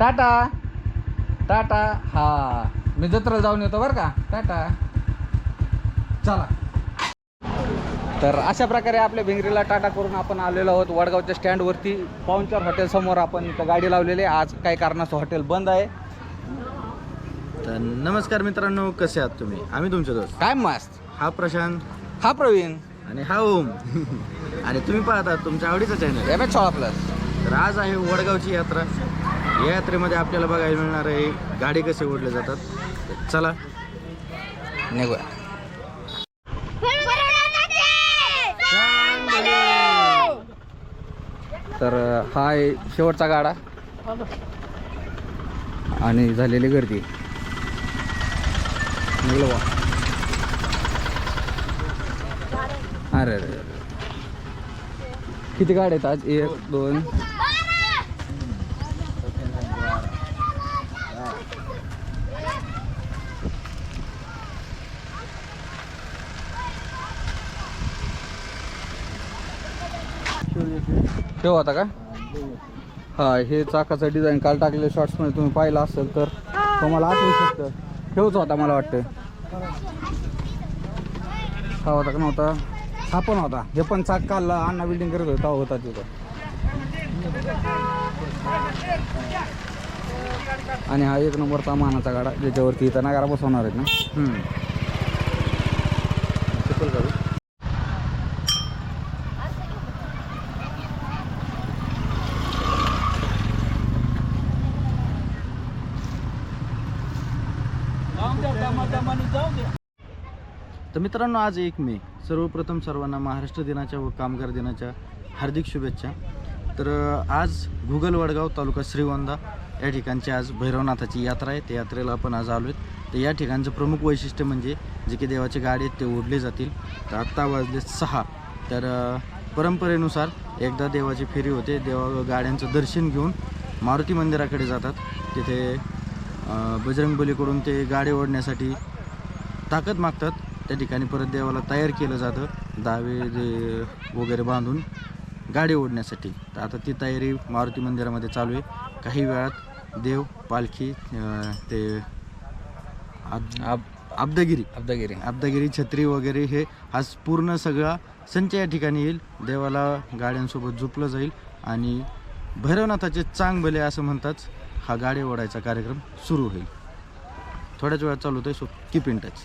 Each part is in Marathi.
टाटा. टाटा. हा. मी जत्रेला जाऊन येतो बरं का. टाटा. चला. तर अशा प्रकारे आपल्या भिंगरीला टाटा करून आपण आलेलो आहोत वडगावच्या स्टँडवरती पाहुणचार हॉटेल समोर आपण गाडी लावलेली आहे. आज काही कारणास्तव हॉटेल बंद आहे. तर नमस्कार मित्रांनो कसे आहात तुम्ही? आम्ही तुमचे दोस्त. काय मस्त. हा प्रशांत. हा प्रवीण. आणि हा ओम. आणि तुम्ही पाहतात तुमच्या आवडीचा चॅनल एम एच सोळा प्लस तर आज आहे वडगावची यात्रा. या यात्रेमध्ये आपल्याला बघायला मिळणार आहे गाडी कसे ओढले जातात. चला निघूया. तर हा आहे शेवटचा गाडा. आणि झालेली गर्दी. निघलो. बा अरे अरे. किती गाड्या आहेत आज? एक दोन ठेव आता का? हा हे चाकाचं डिझाईन काल टाकलेल्या शॉर्ट्समध्ये तुम्ही पाहिलं असेल तर तुम्हाला आठवू शकतं. ठेवच होता मला वाटतं हा होता का नव्हता? हा पण होता. हे पण चाक काल अण्णा बिल्डिंग करत होता होता तिथं. आणि हा एक नंबरचा मानाचा गाडा ज्याच्यावरती इथं नागारा बसवणार आहेत ना. हम्म. तर मित्रांनो आज एक मे. सर्वप्रथम सर्वांना महाराष्ट्र दिनाच्या व कामगार दिनाच्या हार्दिक शुभेच्छा. तर आज गुगल वडगाव तालुका श्रीवंदा या ठिकाणची आज भैरवनाथाची यात्रा आहे. त्या यात्रेला आपण आज आलो आहेत. तर या ठिकाणचं प्रमुख वैशिष्ट्य म्हणजे जे की देवाचे गाडी आहेत ते ओढले जातील. तर आत्ता वाजले सहा. तर परंपरेनुसार एकदा देवाची फेरी होते. देवा गाड्यांचं दर्शन घेऊन मारुती मंदिराकडे जातात. तिथे बजरंगबलीकडून ते गाडी ओढण्यासाठी ताकद मागतात. त्या ठिकाणी परत देवाला तयार केलं जातं. दावे वगैरे बांधून गाडी ओढण्यासाठी. तर आता ती तयारी मारुती मंदिरामध्ये चालू आहे. काही वेळात देव पालखी ते अब- अब अब्दगिरी. अब्दागिरी. अब्दागिरी छत्री वगैरे हे आज पूर्ण सगळा संच या ठिकाणी येईल. देवाला गाड्यांसोबत झोपलं जाईल आणि भैरवनाथाचे चांग भले असं म्हणताच हा गाडी ओढायचा कार्यक्रम सुरू होईल. थोड्याच वेळात चालू होतोय सो कीप इन टच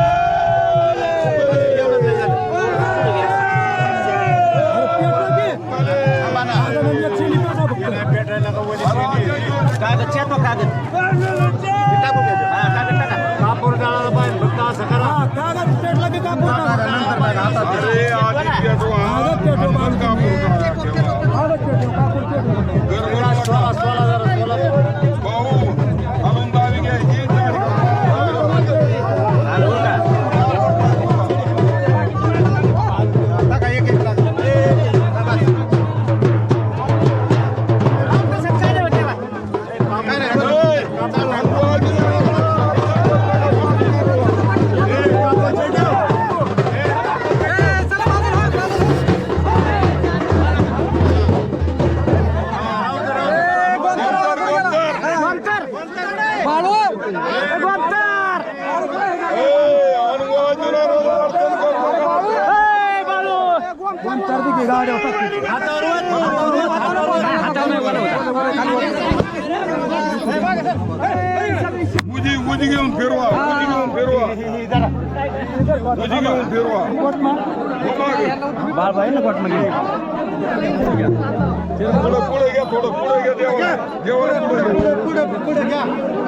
अरे आधी पेटवा उजी उजी घेऊन फिरवा उजी घेऊन फिरवा उजी घेऊन फिरवा पुढे पुढे घ्या थोडं पुढे घ्या देवा देवाला पुढे पुढे घ्या डोक्यात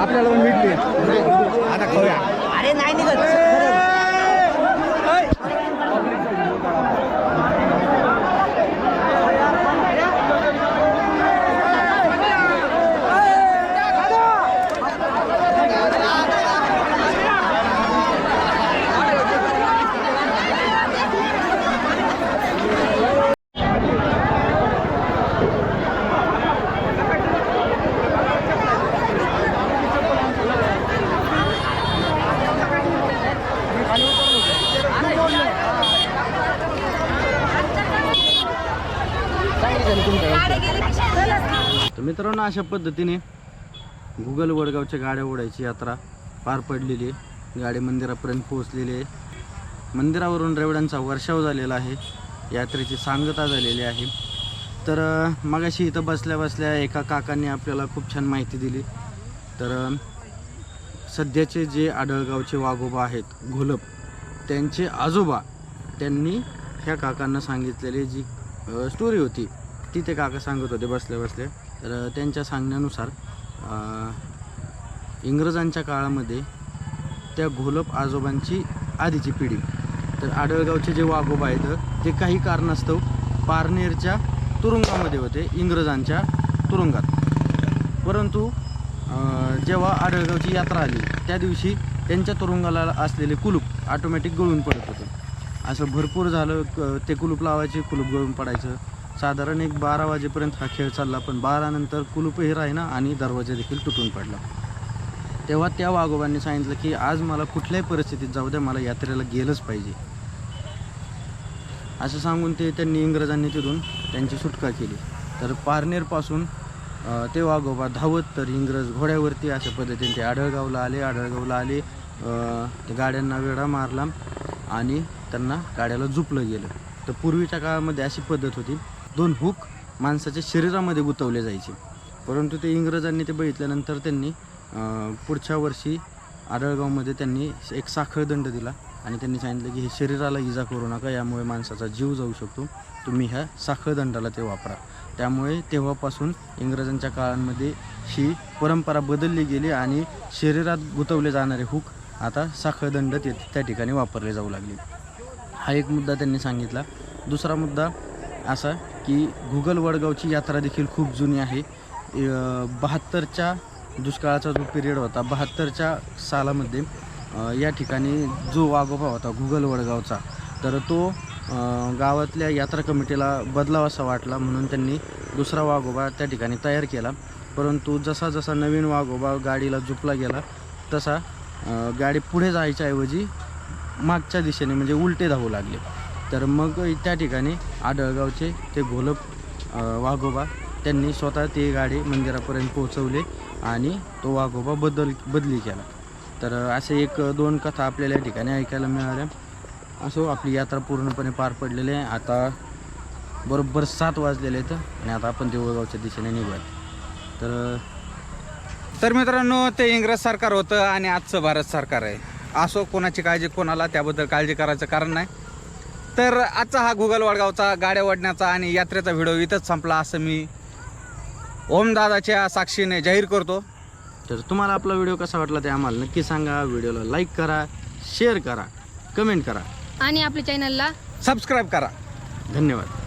आपल्याला पण भेटली. आता खाऊया अरे नाही निघत तर मित्रांनो अशा पद्धतीने गुगल वडगावच्या गाड्या ओढायची यात्रा पार पडलेली आहे. गाडी मंदिरापर्यंत पोहोचलेली आहे. मंदिरावरून रेवड्यांचा वर्षाव झालेला आहे. यात्रेची सांगता झालेली आहे. तर मगाशी इथं बसल्या बसल्या एका काकांनी आपल्याला खूप छान माहिती दिली. तर सध्याचे जे आढळगावचे वाघोबा आहेत घोलप त्यांचे आजोबा त्यांनी ह्या काकांना सांगितलेली जी स्टोरी होती ती ते काका सांगत होते बसल्या बसल्या. तर त्यांच्या सांगण्यानुसार इंग्रजांच्या काळामध्ये त्या घोलप आजोबांची आधीची पिढी. तर आडळगावचे जे वाघोबा आहेत ते काही कारणास्तव पारनेरच्या तुरुंगामध्ये होते इंग्रजांच्या तुरुंगात. परंतु जेव्हा आडळगावची यात्रा आली त्या दिवशी त्यांच्या तुरुंगाला असलेले कुलूप ऑटोमॅटिक गळून पडत होतं. असं भरपूर झालं क- ते कुलूप लावायचे कुलूप गळून पडायचं. साधारण एक बारा वाजेपर्यंत हा खेळ चालला पण बारानंतर कुलूपही राहिना आणि दरवाजा देखील तुटून पडला. तेव्हा त्या वाघोबांनी सांगितलं की आज मला कुठल्याही परिस्थितीत जाऊ द्या मला यात्रेला गेलंच पाहिजे. असं सांगून ते त्यांनी इंग्रजांनी तिथून त्यांची सुटका केली. तर पारनेरपासून ते वाघोबा धावत तर इंग्रज घोड्यावरती अशा पद्धतीने ते आढळगावला आले. आढळगावला आले ते गाड्यांना वेढा मारला आणि त्यांना गाड्याला झुपलं गेलं. तर पूर्वीच्या काळामध्ये अशी पद्धत होती दोन हुक माणसाच्या शरीरामध्ये गुंतवले जायचे. परंतु ते इंग्रजांनी ते बघितल्यानंतर त्यांनी पुढच्या वर्षी आढळगावमध्ये त्यांनी एक साखळदंड दिला आणि त्यांनी सांगितलं की हे शरीराला इजा करू नका यामुळे माणसाचा जीव जाऊ शकतो. तुम्ही ह्या साखळदंडाला ते वापरा. त्यामुळे तेव्हापासून इंग्रजांच्या काळांमध्ये ही परंपरा बदलली गेली आणि शरीरात गुंतवले जाणारे हुक आता साखळदंड ते त्या ठिकाणी वापरले जाऊ लागले. हा एक मुद्दा त्यांनी सांगितला. दुसरा मुद्दा असा की गुगल वडगावची यात्रा देखील खूप जुनी आहे. बहात्तरच्या दुष्काळाचा जो पिरियड होता बहात्तरच्या सालामध्ये या ठिकाणी जो वाघोबा होता गुगल वडगावचा तर तो गावातल्या यात्रा कमिटीला बदलावासा वाटला म्हणून त्यांनी दुसरा वाघोबा त्या ठिकाणी तयार केला. परंतु जसा जसा नवीन वाघोबा गाडीला झुपला गेला तसा गाडी पुढे जायच्या ऐवजी मागच्या दिशेने म्हणजे उलटे धावू लागले. तर मग त्या ठिकाणी आडळगावचे ते घोलप वाघोबा त्यांनी स्वतः ती गाडी मंदिरापर्यंत पोहोचवली आणि तो वाघोबा बदल बदली केला. तर असे एक दोन कथा आपल्याला या ठिकाणी ऐकायला मिळाल्या. असो आपली यात्रा पूर्णपणे पार पडलेली आहे. आता बरोबर सात वाजलेले आहेत आणि आता आपण देऊळगावच्या दिशेने निघूयात. तर तर मित्रांनो ते इंग्रज सरकार होतं आणि आजचं भारत सरकार आहे. असो कोणाची काळजी कोणाला त्याबद्दल काळजी करायचं कारण नाही. तर आजचा हा गुगल वडगावचा गाड्या ओढण्याचा आणि यात्रेचा व्हिडिओ इथंच संपला असं मी ओमदादाच्या साक्षीने जाहीर करतो. तर तुम्हाला आपला व्हिडिओ कसा वाटला ते आम्हाला नक्की सांगा. व्हिडिओला लाईक करा शेअर करा कमेंट करा. आणि आपल्या चॅनलला सबस्क्राईब करा. धन्यवाद.